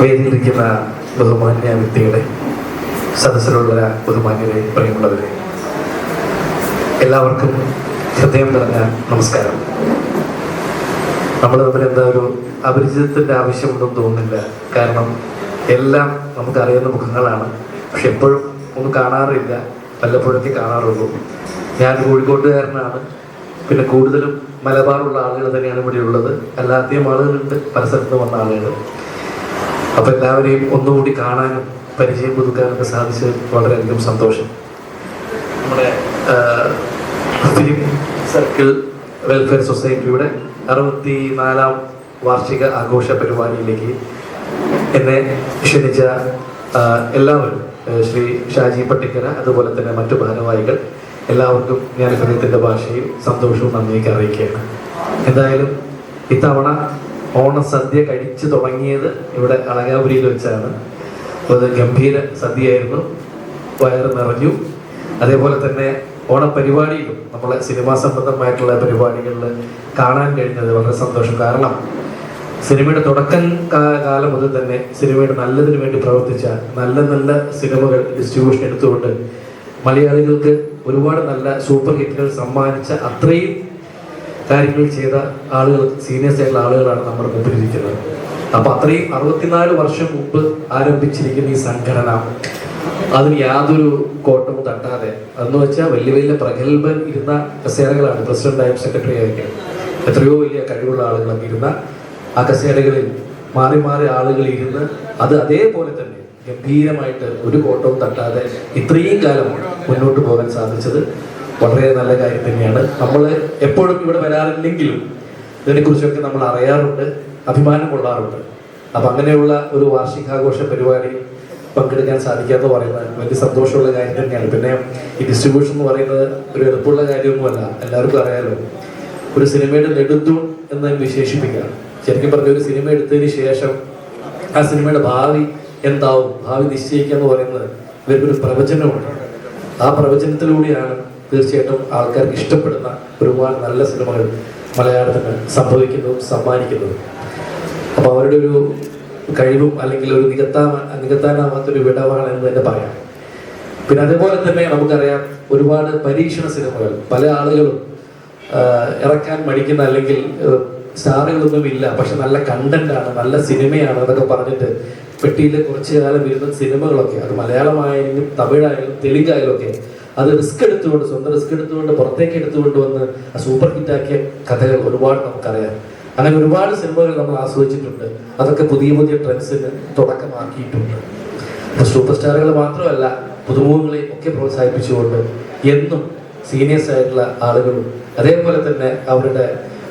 വേദിയിലിരിക്കുന്ന ബഹുമാന്യ വ്യക്തികളെ സദസ്സിലുള്ള ബഹുമാന്യരെ പ്രിയമുള്ളവരെ എല്ലാവർക്കും ഹൃദയം നിറഞ്ഞ നമസ്കാരം. നമ്മൾ തമ്മിൽ എന്താ ഒരു അപരിചിതത്തിന്റെ ആവശ്യമുണ്ടെന്ന് തോന്നുന്നില്ല. കാരണം എല്ലാം നമുക്കറിയുന്ന മുഖങ്ങളാണ്. പക്ഷെ എപ്പോഴും ഒന്നും കാണാറില്ല. വല്ലപ്പോഴൊക്കെ കാണാറുള്ളൂ. ഞാൻ കോഴിക്കോട്ടുകാരനാണ്. പിന്നെ കൂടുതലും മലബാറുള്ള ആളുകൾ തന്നെയാണ് ഇവിടെ ഉള്ളത് അല്ലാതെയും ആളുകളുണ്ട്. പല സ്ഥലത്ത് വന്ന ആളുകൾ. അപ്പൊ എല്ലാവരെയും ഒന്നുകൂടി കാണാനും പരിചയം പുതുക്കാനൊക്കെ സാധിച്ചത് വളരെയധികം സന്തോഷം. നമ്മുടെ സർക്കിൾ വെൽഫെയർ സൊസൈറ്റിയുടെ അറുപത്തി നാലാം വാർഷിക ആഘോഷ പരിപാടിയിലേക്ക് എന്നെ ക്ഷണിച്ച എല്ലാവരും ശ്രീ ഷാജി പട്ടിക്കര അതുപോലെ തന്നെ മറ്റു ഭാരവാഹികൾ എല്ലാവർക്കും ഞാൻ ഹൃദയത്തിന്റെ ഭാഷയിൽ സന്തോഷവും നന്ദിയൊക്കെ അറിയിക്കുകയാണ്. എന്തായാലും ഇത്തവണ ഓണസദ്യ കഴിച്ചു തുടങ്ങിയത് ഇവിടെ അളകാപുരിയിൽ വെച്ചാണ്. അത് ഗംഭീര സദ്യയായിരുന്നു. വയറ് നിറഞ്ഞു. അതേപോലെ തന്നെ ഓണപരിപാടിയിലും നമ്മളെ സിനിമാ സംബന്ധമായിട്ടുള്ള പരിപാടികളിൽ കാണാൻ കഴിഞ്ഞത് വളരെ സന്തോഷം. കാരണം സിനിമയുടെ തുടക്കം കാലം മുതൽ തന്നെ സിനിമയുടെ നല്ലതിന് വേണ്ടി പ്രവർത്തിച്ച നല്ല നല്ല സിനിമകൾ ഡിസ്ട്രിബ്യൂഷൻ എടുത്തുകൊണ്ട് മലയാളികൾക്ക് ഒരുപാട് നല്ല സൂപ്പർ ഹിറ്റുകൾ സമ്മാനിച്ച അത്രയും കാര്യങ്ങൾ ചെയ്ത ആളുകൾ സീനിയേഴ്സ് ആയിട്ടുള്ള ആളുകളാണ് നമ്മുടെ മുമ്പിൽ ഇരിക്കുന്നത്. അപ്പൊ അത്രയും അറുപത്തിനാല് വർഷം മുമ്പ് ആരംഭിച്ചിരിക്കുന്ന ഈ സംഘടന അതിന് യാതൊരു കോട്ടവും തട്ടാതെ. അതെന്ന് വെച്ചാൽ വലിയ വലിയ പ്രഗത്ഭൻ ഇരുന്ന കസേരകളാണ്. പ്രസിഡന്റായും സെക്രട്ടറി ആയൊക്കെ. എത്രയോ വലിയ കഴിവുള്ള ആളുകളൊക്കെ ഇരുന്ന ആ കസേരകളിൽ മാറി മാറി ആളുകൾ ഇരുന്ന് അത് അതേപോലെ തന്നെ ഗംഭീരമായിട്ട് ഒരു കോട്ടവും തട്ടാതെ ഇത്രയും കാലം മുന്നോട്ട് പോകാൻ സാധിച്ചത് വളരെ നല്ല കാര്യം തന്നെയാണ്. നമ്മൾ എപ്പോഴും ഇവിടെ വരാറില്ലെങ്കിലും ഇതിനെക്കുറിച്ചൊക്കെ നമ്മൾ അറിയാറുണ്ട് അഭിമാനം കൊള്ളാറുണ്ട്. അപ്പൊ അങ്ങനെയുള്ള ഒരു വാർഷികാഘോഷ പരിപാടി പങ്കെടുക്കാൻ സാധിക്കാത്ത പറയുന്നത് വലിയ സന്തോഷമുള്ള കാര്യം തന്നെയാണ്. പിന്നെ ഈ ഡിസ്ട്രിബ്യൂഷൻ എന്ന് പറയുന്നത് ഒരു എളുപ്പമുള്ള കാര്യമൊന്നുമല്ല. എല്ലാവർക്കും അറിയാലോ. ഒരു സിനിമയുടെ നെടുന്തൂൺ എന്ന് വിശേഷിപ്പിക്കാം ശരിക്കും പറഞ്ഞ ഒരു സിനിമ എടുത്തതിന് ശേഷം ആ സിനിമയുടെ ഭാവി എന്താവും? ഭാവി നിശ്ചയിക്കുക എന്ന് പറയുന്നത് ഇവർക്കൊരു പ്രവചനമുണ്ട്. ആ പ്രവചനത്തിലൂടെയാണ് തീർച്ചയായിട്ടും ആൾക്കാർക്ക് ഇഷ്ടപ്പെടുന്ന ഒരുപാട് നല്ല സിനിമകൾ മലയാളത്തിന് സംഭവിക്കുന്നതും സമ്മാനിക്കുന്നതും. അപ്പൊ അവരുടെ ഒരു കഴിവും അല്ലെങ്കിൽ ഒരു നികത്താ നികത്താനാവാത്തൊരു വിടവാണ് എന്ന് തന്നെ പറയാം. പിന്നെ അതേപോലെ തന്നെ നമുക്കറിയാം ഒരുപാട് പരീക്ഷണ സിനിമകൾ. പല ആളുകളും ഇറക്കാൻ മടിക്കുന്ന അല്ലെങ്കിൽ സ്റ്റാറുകളൊന്നും ഇല്ല. പക്ഷെ നല്ല കണ്ടന്റ് ആണ് നല്ല സിനിമയാണ് എന്നൊക്കെ പറഞ്ഞിട്ട് പെട്ടിയിൽ കുറച്ചു കാലം വരുന്ന സിനിമകളൊക്കെ അത് മലയാളമായാലും തമിഴായാലും തെലുങ്കായാലും ഒക്കെ അത് റിസ്ക് എടുത്തുകൊണ്ട് സ്വന്തം റിസ്ക് എടുത്തുകൊണ്ട് പുറത്തേക്ക് എടുത്തുകൊണ്ട് വന്ന് സൂപ്പർ ഹിറ്റാക്കിയ കഥകൾ ഒരുപാട് നമുക്കറിയാം. അങ്ങനെ ഒരുപാട് സിനിമകൾ നമ്മൾ ആസ്വദിച്ചിട്ടുണ്ട്. അതൊക്കെ പുതിയ പുതിയ ട്രെൻഡ്സിന് തുടക്കമാക്കിയിട്ടുണ്ട്. അപ്പൊ സൂപ്പർ സ്റ്റാറുകൾ മാത്രമല്ല പുതുമുഖങ്ങളെ ഒക്കെ പ്രോത്സാഹിപ്പിച്ചുകൊണ്ട് എന്നും സീനിയേഴ്സ് ആയിട്ടുള്ള ആളുകളും അതേപോലെ തന്നെ അവരുടെ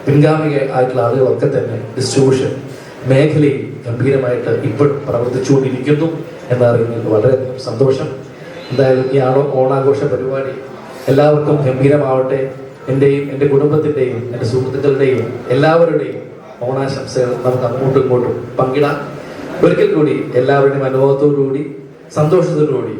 പിൻഗാമിക ആയിട്ടുള്ള ആളുകളൊക്കെ തന്നെ ഡിസ്ട്രിബ്യൂഷൻ മേഖലയിൽ ഗംഭീരമായിട്ട് ഇപ്പോഴും പ്രവർത്തിച്ചുകൊണ്ടിരിക്കുന്നു എന്നറിയുന്നതിൽ വളരെയധികം സന്തോഷം. എന്തായാലും ഈ ആണോ ഓണാഘോഷ പരിപാടി എല്ലാവർക്കും ഗംഭീരമാവട്ടെ. എന്റെയും എന്റെ കുടുംബത്തിന്റെയും എന്റെ സുഹൃത്തുക്കളുടെയും എല്ലാവരുടെയും ഓണാശംസകൾ നമുക്ക് അങ്ങോട്ടും ഇങ്ങോട്ടും പങ്കിടാം. ഒരിക്കൽ കൂടി എല്ലാവരുടെയും അനുഭവത്തോടുകൂടി സന്തോഷത്തോടുകൂടി